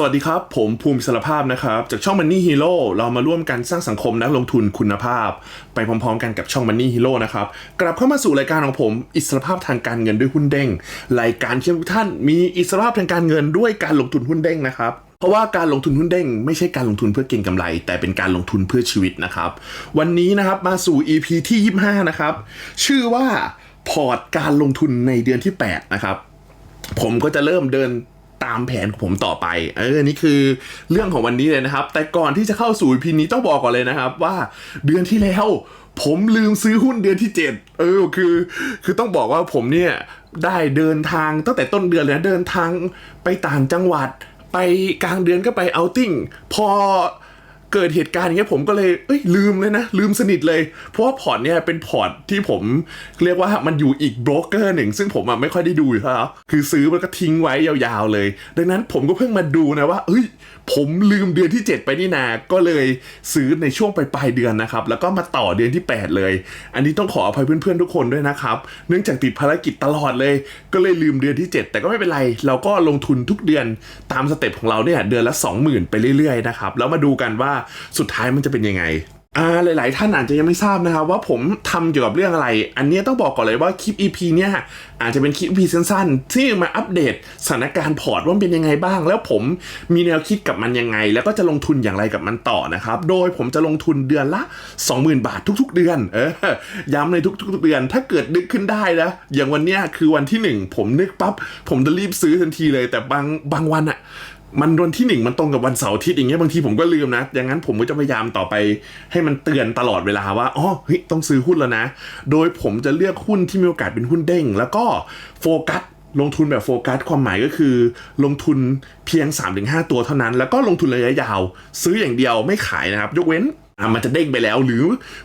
สวัสดีครับ ผมภูมิสารภาพนะครับ จากช่อง Money Hero เรามาร่วมกันสร้างสังคมนักลงทุนคุณภาพ ไปพร้อมๆกันกับช่อง Money Hero นะครับ กลับเข้ามาสู่รายการของผม อิสรภาพทางการเงินด้วยหุ้นเด้งรายการที่ทุกท่านมีอิสรภาพทางการเงินด้วยการลงทุนหุ้นเด้งนะครับเพราะว่าการลงทุนหุ้นเด้งไม่ใช่การลงทุนเพื่อเก็งกำไร แต่เป็นการลงทุนเพื่อชีวิตนะครับ วันนี้นะครับมาสู่ EP ที่ 25 นะครับชื่อว่าพอร์ตการลงทุนในเดือนที่ 8 นะครับผมก็จะเริ่มเดิน ตามแผนของผมต่อไป เออนี่คือเรื่องของวันนี้เลยนะครับ แต่ก่อนที่จะเข้าสู่พีนี้ต้องบอกก่อนเลยนะครับ ว่าเดือนที่แล้วผมลืมซื้อหุ้นเดือนที่ 7 เออคือ คือต้องบอกว่าผมเนี่ยได้เดินทางตั้งแต่ต้นเดือนเลยนะเดินทางไปต่างจังหวัด ไปกลางเดือนก็ไปเอาติ้งพอ เกิดเหตุการณ์อย่างเงี้ยผมก็เลยเอ้ยลืมเลยนะ ลืมสนิทเลย เพราะว่าพอร์ตเนี่ยเป็นพอร์ตที่ผมเรียกว่ามันอยู่อีกโบรกเกอร์หนึ่ง ซึ่งผมอะไม่ค่อยได้ดูอยู่แล้วคือซื้อมันก็ทิ้งไว้ยาวๆเลย ดังนั้นผมก็เพิ่งมาดูนะว่าเอ้ย ผมลืมเดือนที่ 7 ไปนี่นา ก็เลยซื้อในช่วงปลายเดือนนะครับ แล้วก็มาต่อเดือนที่ 8 เลย อันนี้ต้องขออภัยเพื่อนๆทุกคนด้วยนะครับ เนื่องจากติดภารกิจตลอดเลย ก็เลยลืมเดือนที่ 7 แต่ก็ไม่เป็นไร เราก็ลงทุนทุกเดือนตามสเต็ปของเราเนี่ยเดือนละ 20,000 ไปเรื่อยๆนะครับ แล้วมาดูกันว่าสุดท้ายมันจะเป็นยังไงอ่าหลายๆ ท่านอาจจะยังไม่ทราบนะครับว่าผมทำเกี่ยวกับเรื่องอะไร อันนี้ต้องบอกก่อนเลยว่าคลิป EP เนี่ยอาจจะเป็นคลิป EP สั้นๆ ที่มาอัปเดตสถานการณ์พอร์ตว่าเป็นยังไงบ้าง แล้วผมมีแนวคิดกับมันยังไง แล้วก็จะลงทุนอย่างไรกับมันต่อนะครับ โดยผมจะลงทุนเดือนละ 20,000 บาททุก ๆ เดือน เออย้ำในทุก ๆ เดือน ถ้าเกิดนึกขึ้นได้นะอย่างวันเนี้ยคือวันที่หนึ่งผมนึกปั๊บผมจะรีบซื้อทันทีเลย แต่บางบางวันอะ มันวันที่หนึ่งมันตรงกับวันเสาร์อาทิตย์อย่างเงี้ยบางทีผมก็ลืมนะอย่างนั้นผมก็จะพยายามต่อไป ให้มันเตือนตลอดเวลาว่าอ๋อเฮ้ยต้องซื้อหุ้นแล้วนะ โดยผมจะเลือกหุ้นที่มีโอกาสเป็นหุ้นเด้ง แล้วก็โฟกัสลงทุนแบบโฟกัสความหมายก็คือ ลงทุนเพียง 3-5 ตัวเท่านั้น แล้วก็ลงทุนระยะยาว ซื้ออย่างเดียวไม่ขายนะครับ ยกเว้น มันจะเด้งไปแล้ว หรือ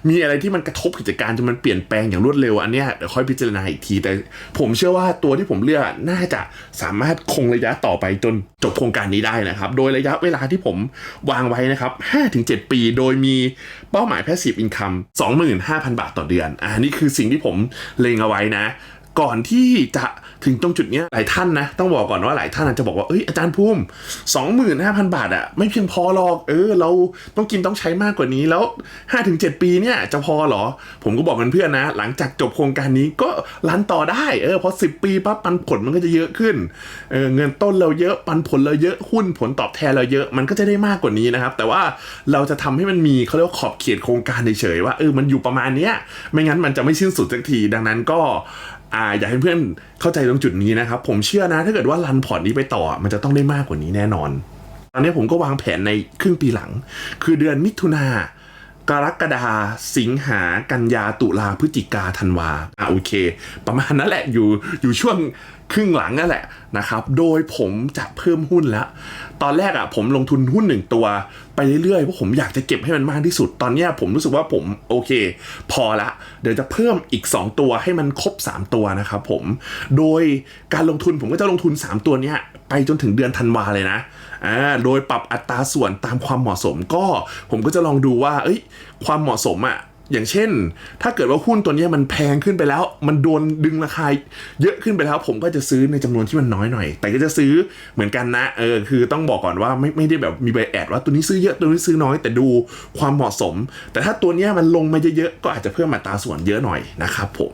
มีอะไรที่มันกระทบกิจการจนมันเปลี่ยนแปลงอย่างรวดเร็วอันเนี้ยเดี๋ยวค่อยพิจารณาอีกที แต่ผมเชื่อว่าตัวที่ผมเลือกน่าจะสามารถคงระยะต่อไปจนจบโครงการนี้ได้นะครับ โดยระยะเวลาที่ผมวางไว้นะครับ 5-7 ปี โดยมีเป้าหมาย passive income 25,000 บาทต่อเดือนอ่านี่คือสิ่งที่ผมเล็งเอาไว้นะ ก่อนที่จะถึงตรงจุดนี้หลายท่านนะ ต้องบอกก่อนว่าหลายท่านอาจจะบอกว่าเอ้ยอาจารย์ภูมิสองหมื่นห้าพันบาทอะไม่เพียงพอหรอก เออ เราต้องกินต้องใช้มากกว่านี้แล้วห้าถึงเจ็ดปีเนี่ยจะพอหรอ ผมก็บอกเพื่อนๆนะ หลังจากจบโครงการนี้ก็รันต่อได้เออพอสิบปีปั๊บปันผลมันก็จะเยอะขึ้นเออเงินต้นเราเยอะปันผลเราเยอะหุ้นผลตอบแทนเราเยอะมันก็จะได้มากกว่านี้นะครับ แต่ว่าเราจะทำให้มันมีเขาเรียกว่าขอบเขตโครงการเฉยๆว่าเออมันอยู่ประมาณเนี้ยไม่งั้นมันจะไม่สิ้นสุดสักทีดังนั้นก็ อ่าอยากให้เพื่อนเข้าใจตรงจุดนี้นะครับ ผมเชื่อนะ ถ้าเกิดว่ารันพอร์ตนี้ไปต่อ มันจะต้องได้มากกว่านี้แน่นอน ตอนนี้ผมก็วางแผนในครึ่งปีหลัง คือเดือนมิถุนากรกฎาสิงหากันยาตุลาพฤศจิกาธันวาอ่าโอเค ประมาณนั้นแหละอยู่อยู่ช่วงครึ่งหลังนั่นแหละนะครับ โดยผมจะเพิ่มหุ้นแล้ว ตอนแรกอะผมลงทุนหุ้นหนึ่งตัวไปเรื่อยๆเพราะผมอยากจะเก็บให้มันมากที่สุด ตอนนี้ผมรู้สึกว่าผมโอเค พอละ เดี๋ยวจะเพิ่มอีก 2 ตัวให้มันครบ 3 ตัวนะครับผม โดยการลงทุนผมก็จะลงทุน 3 ตัวเนี้ยไปจนถึงเดือนธันวาเลยนะอ่าโดยปรับอัตราส่วนตามความเหมาะสมก็ ผมก็จะลองดูว่า เอ้ย ความเหมาะสมอะ อย่างเช่น ถ้าเกิดว่าหุ้นตัวนี้มันแพงขึ้นไปแล้ว มันโดนดึงราคาเยอะขึ้นไปแล้ว ผมก็จะซื้อในจำนวนที่มันน้อยหน่อย แต่ก็จะซื้อเหมือนกันนะเออคือต้องบอกก่อนว่าไม่ไม่ได้แบบมีใบแอดว่าตัวนี้ซื้อเยอะตัวนี้ซื้อน้อย แต่ดูความเหมาะสม แต่ถ้าตัวนี้มันลงมาเยอะๆก็อาจจะเพิ่มอัตราส่วนเยอะหน่อยนะครับผม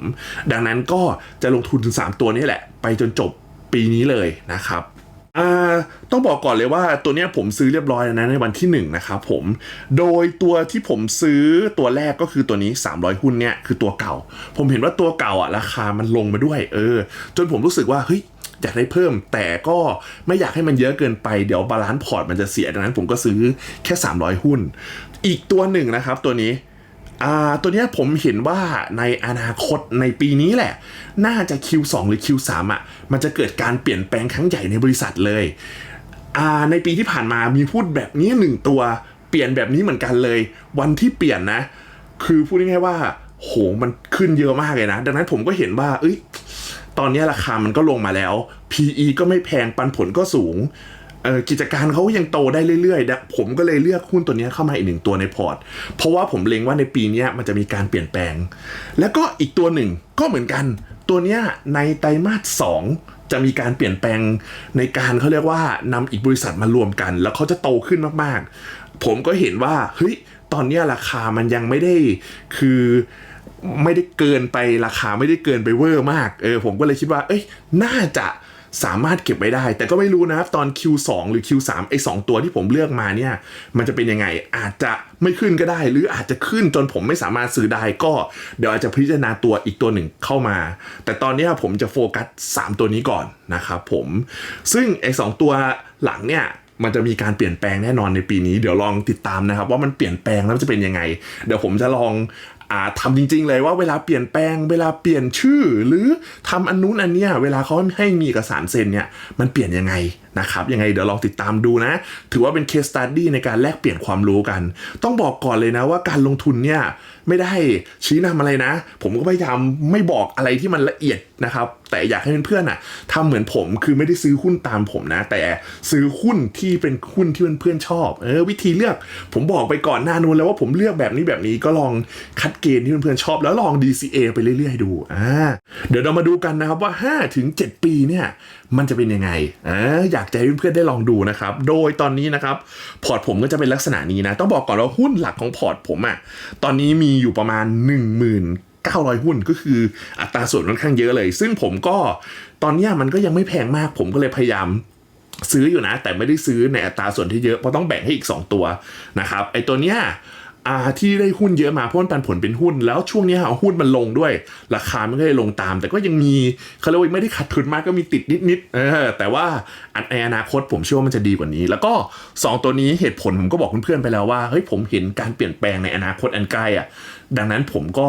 ดังนั้นก็จะลงทุนถึง3ตัวนี้แหละ ไปจนจบปีนี้เลยนะครับ อ่าต้องบอกก่อนเลยว่าตัวเนี้ยผมซื้อเรียบร้อยแล้วนะในวันที่1นงนะครับผม โดยตัวที่ผมซื้อตัวแรกก็คือตัวนี้ 300 หุ้นเนี่ยคือตัวเก่า ผมเห็นว่าตัวเก่าอะราคามันลงมาด้วย เออ จนผมรู้สึกว่าเฮ้ยอยากได้เพิ่มแต่ก็ไม่อยากให้มันเยอะเกินไปเดี๋ยวบาลานซ์พอร์ตมันจะเสียดังนั้นผมก็ซื้อแค่ 300 หุ้น อีกตัวหนึ่งนะครับตัวนี้ ตัวนี้ผมเห็นว่าในอนาคตในปีนี้แหละ น่าจะ Q2 หรือ Q3 อะ มันจะเกิดการเปลี่ยนแปลงครั้งใหญ่ในบริษัทเลย ในปีที่ผ่านมามีพูดแบบนี้หนึ่งตัวเปลี่ยนแบบนี้เหมือนกันเลย วันที่เปลี่ยนนะ คือพูดง่ายๆว่า โหมันขึ้นเยอะมากเลยนะ ดังนั้นผมก็เห็นว่า เอ้ย ตอนนี้ราคามันก็ลงมาแล้ว PE ก็ไม่แพงปันผลก็สูง ออกิจการเขายังโตได้เรื่อยๆ ผมก็เลยเลือกหุ้นตัวนี้เข้ามาอีกหนึ่งตัวในพอร์ต เพราะว่าผมเล็งว่าในปีนี้มันจะมีการเปลี่ยนแปลง แล้วก็อีกตัวหนึ่งก็เหมือนกัน ตัวนี้ในไตรมาสสองจะมีการเปลี่ยนแปลงในการเขาเรียกว่านำอีกบริษัทมารวมกัน แล้วเขาจะโตขึ้นมากๆ ผมก็เห็นว่าเฮ้ยตอนนี้ราคามันยังไม่ได้คือไม่ได้เกินไปราคาไม่ได้เกินไปเวอร์มากเออผมก็เลยคิดว่า เอ้ยน่าจะ สามารถเก็บไว้ได้ แต่ก็ไม่รู้นะครับตอน Q2 หรือ Q3 ไอ้สองตัวที่ผมเลือกมาเนี่ย มันจะเป็นยังไงอาจจะไม่ขึ้นก็ได้ หรืออาจจะขึ้นจนผมไม่สามารถซื้อได้ก็เดี๋ยวอาจจะพิจารณาตัวอีกตัวหนึ่งเข้ามา แต่ตอนนี้ผมจะโฟกัส 3 ตัวนี้ก่อนนะครับผม ซึ่งไอ้สองตัวหลังเนี่ยมันจะมีการเปลี่ยนแปลงแน่นอนในปีนี้ เดี๋ยวลองติดตามนะครับ ว่ามันเปลี่ยนแปลงแล้วจะเป็นยังไง เดี๋ยวผมจะลอง อ่าทำจริง ๆ เลยว่าเวลาเปลี่ยนแปลง เวลาเปลี่ยนชื่อ หรือทำอันนู้นอันเนี้ยเวลาเขาให้มีเอกสารเซ็นเนี่ยมันเปลี่ยนยังไง นะครับยังไงเดี๋ยวลองติดตามดูนะ ถือว่าเป็น case study ในการแลกเปลี่ยนความรู้กัน ต้องบอกก่อนเลยนะว่าการลงทุนเนี่ยไม่ได้ชี้นำอะไรนะ ผมก็พยายามไม่บอกอะไรที่มันละเอียดนะครับ แต่อยากให้เพื่อนๆอะทำเหมือนผมคือไม่ได้ซื้อหุ้นตามผมนะ แต่ซื้อหุ้นที่เป็นหุ้นที่เพื่อนๆชอบเออวิธีเลือก ผมบอกไปก่อนหน้านู้นแล้วว่าผมเลือกแบบนี้แบบนี้ก็ลองคัดเกณฑ์ที่เพื่อนๆชอบ แล้วลอง DCA ไปเรื่อยๆดูอ่าเดี๋ยวเรามาดูกันนะครับว่า5ถึง7ปีเนี่ย มันจะเป็นยังไงอ่าอยากจะให้เพื่อนๆได้ลองดูนะครับ โดยตอนนี้นะครับ พอร์ตผมก็จะเป็นลักษณะนี้นะ ต้องบอกก่อนว่าหุ้นหลักของพอร์ตผมอะ่ะ ตอนนี้มีอยู่ประมาณ1 0 0 0 900 หุ้นก็คืออัตราส่วนค่อนข้างเยอะเลย ซึ่งผมก็ตอนนี้มันก็ยังไม่แพงมาก ผมก็เลยพยายามซื้ออยู่นะ แต่ไม่ได้ซื้อในอัตราส่วนที่เยอะเพราะต้องแบ่งให้อีก 2 ตัวนะครับไอตัวเนี้ย อ่าที่ได้หุ้นเยอะมาเพราะมันปันผลเป็นหุ้น แล้วช่วงนี้เอาหุ้นมันลงด้วย ราคามันก็เลยลงตาม แต่ก็ยังมีเขาเรียกว่าไม่ได้ขาดทุนมากก็มีติดนิดๆเออแต่ว่าอันในอนาคตผมเชื่อว่ามันจะดีกว่านี้ แล้วก็ 2 ตัวนี้เหตุผลผมก็บอกเพื่อนๆไปแล้วว่าเฮ้ยผมเห็นการเปลี่ยนแปลงในอนาคตอันใกล้อะดังนั้นผมก็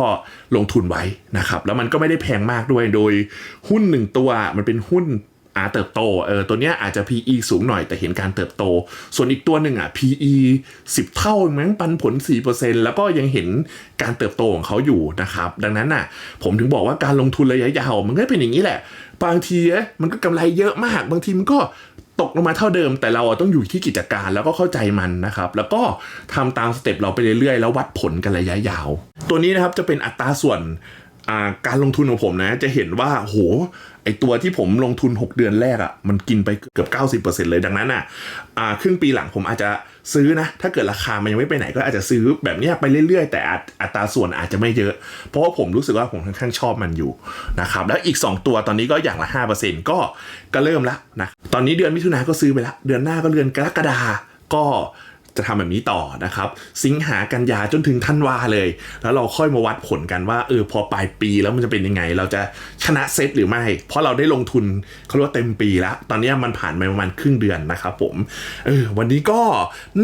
ลงทุนไว้นะครับแล้วมันก็ไม่ได้แพงมากด้วยโดยหุ้นหนึ่งตัวมันเป็นหุ้น อาเติบโตเออตัวเนี้ยอาจจะ PE สูงหน่อยแต่เห็นการเติบโต ส่วนอีกตัวหนึ่งอะ PE 10 เท่ามั้งปันผล 4%แล้วก็ยังเห็นการเติบโตของเขาอยู่นะครับ ดังนั้นน่ะ ผมถึงบอกว่าการลงทุนระยะยาวมันก็เป็นอย่างนี้แหละ บางทีมันก็กำไรเยอะมาก บางทีมันก็ตกลงมาเท่าเดิมแต่เราอะต้องอยู่ที่กิจการแล้วก็เข้าใจมันนะครับ แล้วก็ทำตามสเต็ปเราไปเรื่อยๆ แล้ววัดผลกันระยะยาว ตัวนี้นะครับจะเป็นอัตราส่วนการลงทุนของผมนะ จะเห็นว่าโห ตัวที่ผมลงทุน 6 เดือนแรกอะ่ะมันกินไปเกือบ 90%เลยดังนั้นอะอ่าครึ่งปีหลังผมอาจจะซื้อนะ ถ้าเกิดราคามันยังไม่ไปไหนก็อาจจะซื้อแบบนี้ไปเรื่อยๆ แต่อัตอัตราส่วนอาจจะไม่เยอะ เพราะว่าผมรู้สึกว่าผมค่อนข้างชอบมันอยู่นะครับแล้วอีก 2 ตัวตอนนี้ก็อย่างละ 5%ก็ก็เริ่มละนะตอนนี้เดือนมิถุนาก็ซื้อไปละเดือนหน้าก็เดือนกรกฎาก็ จะทำแบบนี้ต่อนะครับ สิงหากันยาจนถึงธันวาเลย แล้วเราค่อยมาวัดผลกันว่าเออพอปลายปีแล้วมันจะเป็นยังไง เราจะชนะเซตหรือไม่ เพราะเราได้ลงทุนเขาเรียกว่าเต็มปีแล้ว ตอนนี้มันผ่านไปประมาณครึ่งเดือนนะครับผมเออวันนี้ก็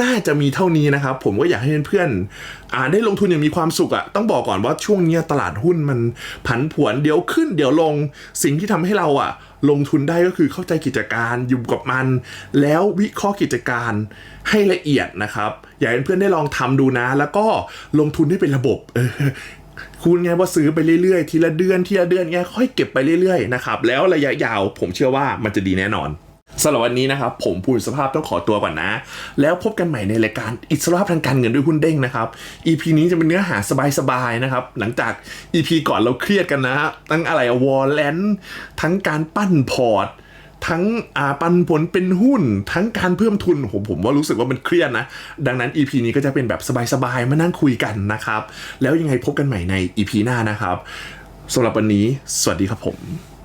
น่าจะมีเท่านี้นะครับ ผมก็อยากให้เพื่อนๆอ่าได้ลงทุนอย่างมีความสุขอะต้องบอกก่อนว่าช่วงนี้ตลาดหุ้นมันผันผวนเดี๋ยวขึ้นเดี๋ยวลงสิ่งที่ทำให้เราอะลงทุนได้ก็คือเข้าใจกิจการอยู่กับมัน แล้ววิเคราะห์กิจการให้ละเอียดนะครับ อยากให้เพื่อนได้ลองทำดูนะ แล้วก็ลงทุนให้เป็นระบบคุณไงว่าซื้อไปเรื่อยๆ ทีละเดือนทีละเดือนเงี้ยค่อยเก็บไปเรื่อยๆนะครับแล้วระยะยาวผมเชื่อว่ามันจะดีแน่นอน สำหรับวันนี้นะครับ ผมภูมิสภาพต้องขอตัวก่อนนะ แล้วพบกันใหม่ในรายการอิสรภาพทางการเงินด้วยหุ้นเด้งนะครับ EP นี้จะเป็นเนื้อหาสบายๆนะครับ หลังจาก EP ก่อนเราเครียดกันนะ ทั้งอะไรวอลเลนทั้งการปั้นพอร์ตทั้งปันผลเป็นหุ้น ทั้งการเพิ่มทุนผมผมว่ารู้สึกว่ามันเครียดนะ ดังนั้น EP นี้ก็จะเป็นแบบสบายๆ มานั่งคุยกันนะครับ แล้วยังไงพบกันใหม่ใน EP หน้านะครับสำหรับวันนี้ สวัสดีครับผม